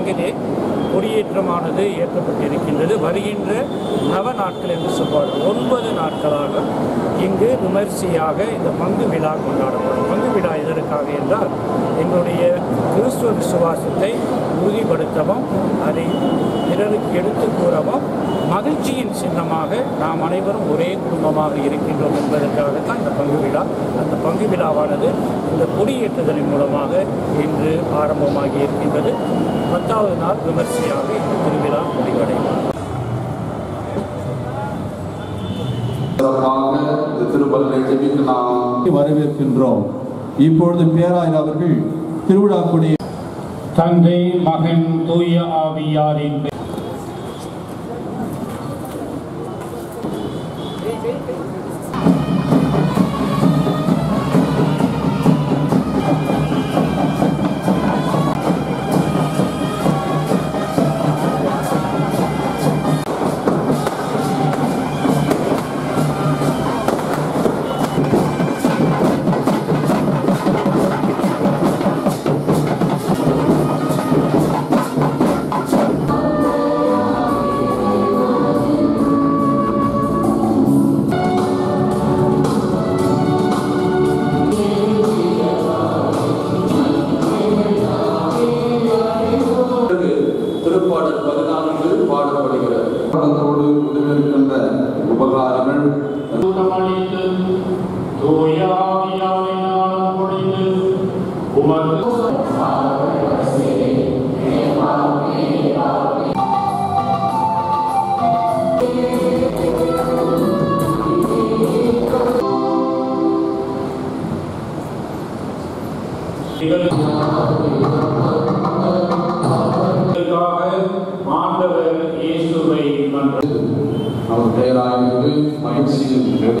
பங்கிலே கொடியேற்றமானது ஏற்றப்பட்டிருக்கின்றது வருகின்ற நவ நாட்கள் என்று சொல்வார்கள். ஒன்பது நாட்களாக இங்கு விமர்சையாக இந்த பங்கு விழா கொண்டாடப்படும். பங்கு விழா எதற்காக என்றால் எங்களுடைய கிறிஸ்துவ விசுவாசத்தை உறுதிப்படுத்தவும் அதை பிறருக்கு எடுத்து கூறவும் மகிழ்ச்சியின் சின்னமாக நாம் அனைவரும் ஒரே குடும்பமாக இருக்கின்றோம் என்பதற்காகத்தான் இந்த பங்கு விழா அந்த பங்கு விழாவானது இந்த கொடியேற்றுதலின் மூலமாக இன்று ஆரம்பமாகி இருக்கின்றது பத்தாவது நாள் விமர்சையாக இந்த திருவிழா நாம் வரவேற்கின்றோம். இப்பொழுது பேராயர் அவர்கள் திருவிழா கொடி தந்தை மகன் தூய ஆவியாரின் திருப்பாடல் பதினான்கு பாடப்படுகிறது படத்தோடு உதவியிருக்கின்ற உபகாரங்கள் அளித்து தூய ஆவியாரினால் பொழிந்து